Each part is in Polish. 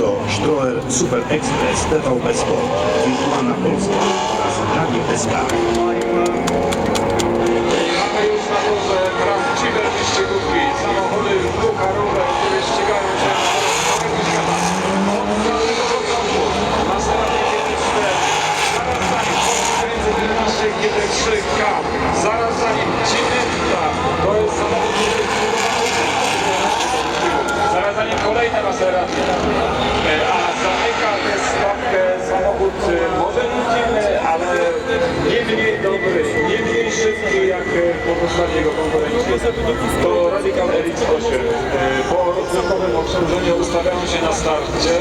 to Stroer Super Express TVP Sport, Wirtualna Polska oraz Radio SK. Mamy już na drodze prawdziwe wyścigówki, samochody pucharowe, które ścigają się całego świata. Od całego początku Maserati GT4, zaraz za nim 911 GT3K, zaraz za nim Cinetta, to jest samochód, który jest Zaraz za nim kolejne Maserati, To Radical RX 8. E, Po rozrządowym obciążeniu ustawiają się na starcie.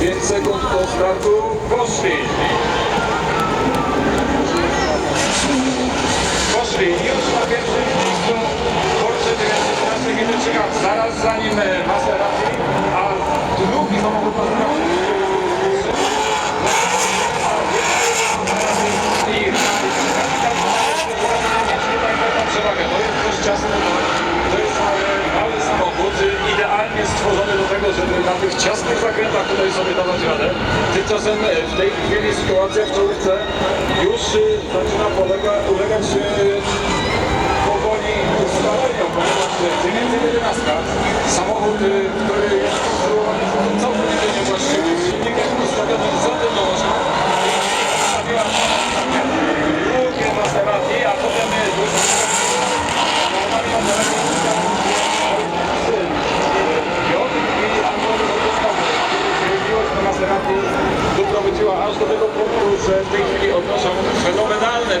Pięć sekund do startu. Poszli już na pierwszym miejscu Porsche 911 GT3 zaraz za nim e, Maserati, a drugi samochód Maserati i przewagę. To jest dość ciasny, to jest mały, mały samochód, y, idealnie stworzony do tego, żeby na tych ciasnych zakrętach tutaj sobie dawać radę. Tymczasem e, w tej chwili sytuacja w czołówce już y, zaczyna polega, ulegać y, powoli ustaleniom, ponieważ 911 samochód, który jest całkowicie niewłaściwy, z silnikiem ustawionym za tylnością, stawiła drugie Maserati, a potem jest Maserati doprowadziła aż do tego punktu, że w tej chwili odnoszą fenomenalne,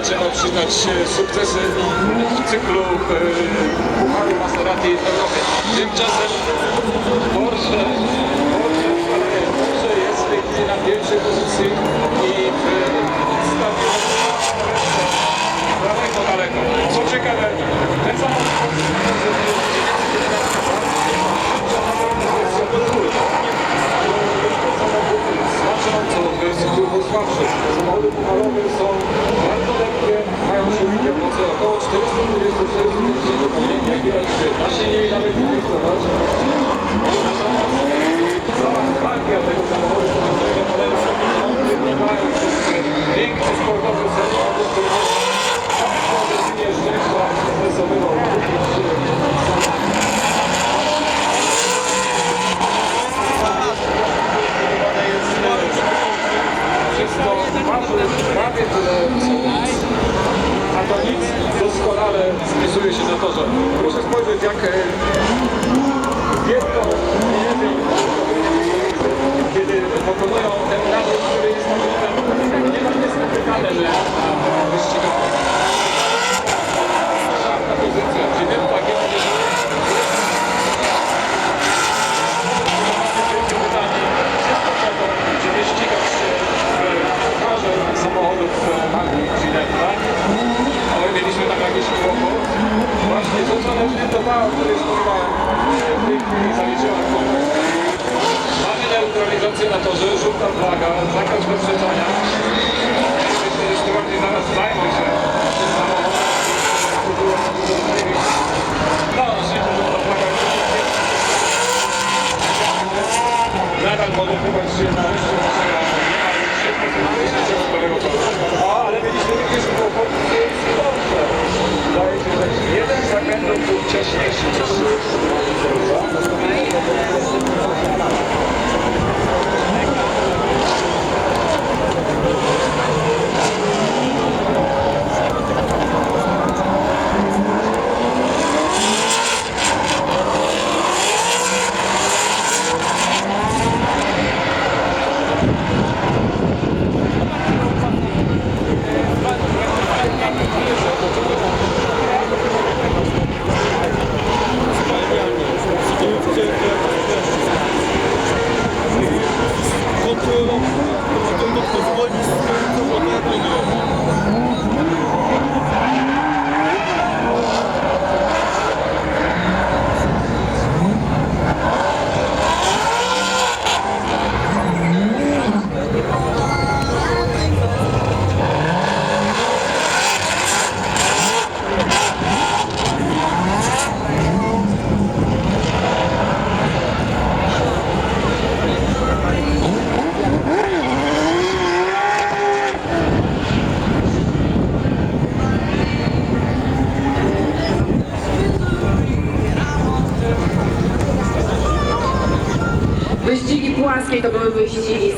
trzeba przyznać, sukcesy w cyklu e, Pucharu Maserati w Europie. Tymczasem Porsche, Porsche, Porsche jest w tej chwili na pierwszej pozycji i w stawionym daleko, daleko. Co ciekawe, ten samochód Союзу spisuje się na torze. Proszę spojrzeć Ginetta, o której wspominałem, kontakt. Mamy neutralizację na torze, żółta flaga, zakaz wyprzedzania. Myślę, że stewardy zaraz zajmą się. No, nadal podepływać się na wyższe Thank you. Płaskie to były wyścigi.